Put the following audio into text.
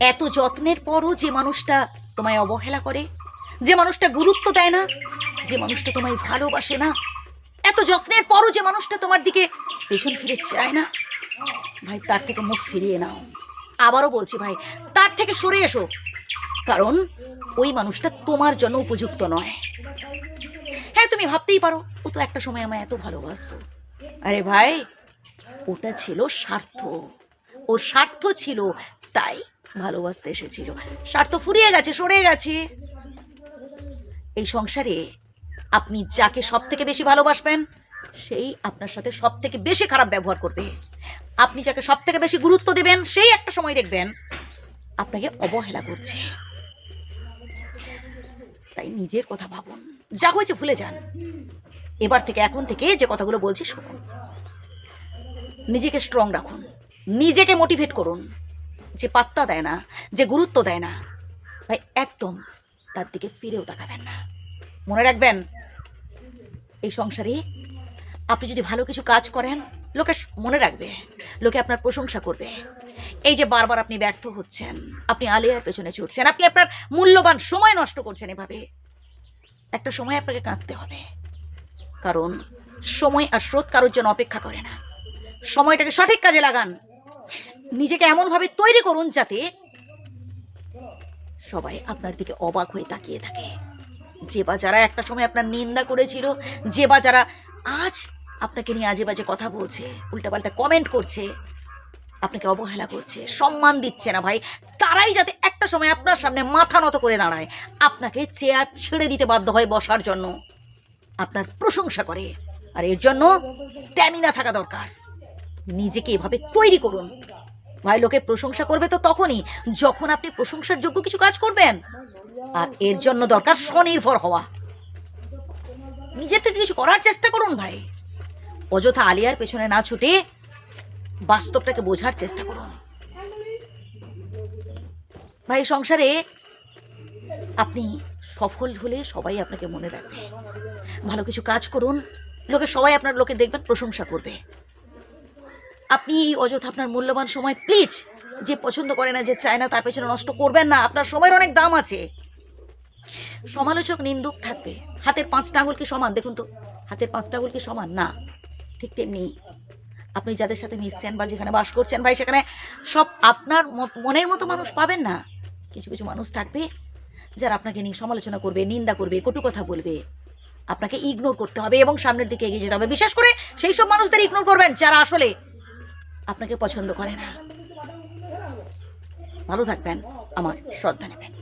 এত যত্নের পরও যে মানুষটা তোমায় অবহেলা করে, যে মানুষটা গুরুত্ব দেয় না, যে মানুষটা তোমায় ভালোবাসে না, এত যত্নের পরও যে মানুষটা তোমার দিকে পেছন ফিরে চায় না। ভাই, তার থেকে মুখ ফিরিয়ে নাও। আবারও বলছি ভাই, তার থেকে সরে এসো, কারণ ওই মানুষটা তোমার জন্য উপযুক্ত নয়। হ্যাঁ তুমি ভাবতেই পারো, ও তো একটা সময় আমায় এত ভালোবাসতো। আরে ভাই, ওটা ছিল স্বার্থ। ওর স্বার্থ ছিল তাই। ভালোবাসতে এসেছিল। স্বার্থ ফুরিয়ে গেছে, সরে গেছে। এই সংসারে আপনি যাকে সব থেকে বেশি ভালোবাসবেন, সেই আপনার সাথে সব থেকে বেশি খারাপ ব্যবহার করবে। আপনি যাকে সব থেকে বেশি গুরুত্ব দেবেন, সেই একটা সময় দেখবেন আপনাকে অবহেলা করছে। তাই নিজের কথা ভাবুন। যা হয়েছে ভুলে যান। এবার থেকে, এখন থেকে যে কথাগুলো বলছি শুনুন। নিজেকে স্ট্রং রাখুন। নিজেকে মোটিভেট করুন। যে পাত্তা দেয় না, যে গুরুত্ব দেয় না, ভাই একদম তার দিকে ফিরেও তাকাবেন না। মনে রাখবেন, এই সংসারে আপনি যদি ভালো কিছু কাজ করেন, লোকে মনে রাখবে, লোকে আপনার প্রশংসা করবে। এই যে বারবার আপনি ব্যর্থ হচ্ছেন, আপনি আলিয়ার পেছনে ছুটছেন, আপনি আপনার মূল্যবান সময় নষ্ট করছেন এভাবে। একটা সময় আপনাকে কাঁদতে হবে, কারণ সময় আর স্রোত কারোর জন্য অপেক্ষা করে না। সময়টাকে সঠিক কাজে লাগান। নিজেকে এমনভাবে তৈরি করুন যাতে সবাই আপনার দিকে অবাক হয়ে তাকিয়ে থাকে। যে বা যারা একটা সময় আপনার নিন্দা করেছিল, যে বা যারা আজ আপনাকে নিয়ে আজে বাজে কথা বলছে, উল্টাপাল্টা কমেন্ট করছে, আপনাকে অবহেলা করছে, সম্মান দিচ্ছে না ভাই, তারাই যাতে একটা সময় আপনার সামনে মাথা নত করে দাঁড়ায়, আপনাকে চেয়ার ছেড়ে দিতে বাধ্য হয় বসার জন্য। আপনার প্রশংসা করে, আর এর জন্য স্ট্যামিনা থাকা দরকার। নিজেকে এভাবে তৈরি করুন। ভাই, লোকে প্রশংসা করবে তো তখনই, যখন আপনি প্রশংসার যোগ্য কিছু কাজ করবেন। আর এর জন্য দরকার স্বনির্ভর হওয়া। নিজের থেকে কিছু করার চেষ্টা করুন ভাই। অযথা আলিয়ার পেছনে না ছুটে বাস্তবটাকে বোঝার চেষ্টা করুন। ভাই, সংসারে আপনি সফল হলে সবাই আপনাকে মনে রাখবে। ভালো কিছু কাজ করুন, লোকে সবাই আপনার লোকে দেখবেন, প্রশংসা করবে। আপনি এই অযথা আপনার মূল্যবান সময় প্লিজ যে পছন্দ করে না, যে চায় না, তার পেছনে নষ্ট করবেন না। আপনার সময়ের অনেক দাম আছে। সমালোচক নিন্দুক থাকবে। হাতের পাঁচটা আঙুল কি সমান? দেখুন তো, হাতের পাঁচটা আঙুল কি সমান? না, ঠিক তেমনি। আপনি যাদের সাথে মিশছেন বা যেখানে বাস করছেন ভাই, সেখানে সব আপনার মনের মতো মানুষ পাবেন না। কিছু কিছু মানুষ থাকবে যারা আপনাকে নিয়ে সমালোচনা করবে, নিন্দা করবে, কটু কথা বলবে। আপনাকে ইগনোর করতে হবে এবং সামনের দিকে এগিয়ে যেতে হবে। বিশেষ করে সেই সব মানুষদের ইগনোর করবেন যারা আসলে আপনাকে পছন্দ করে না। ভালো থাকবেন আমার শ্রদ্ধা নেবেন।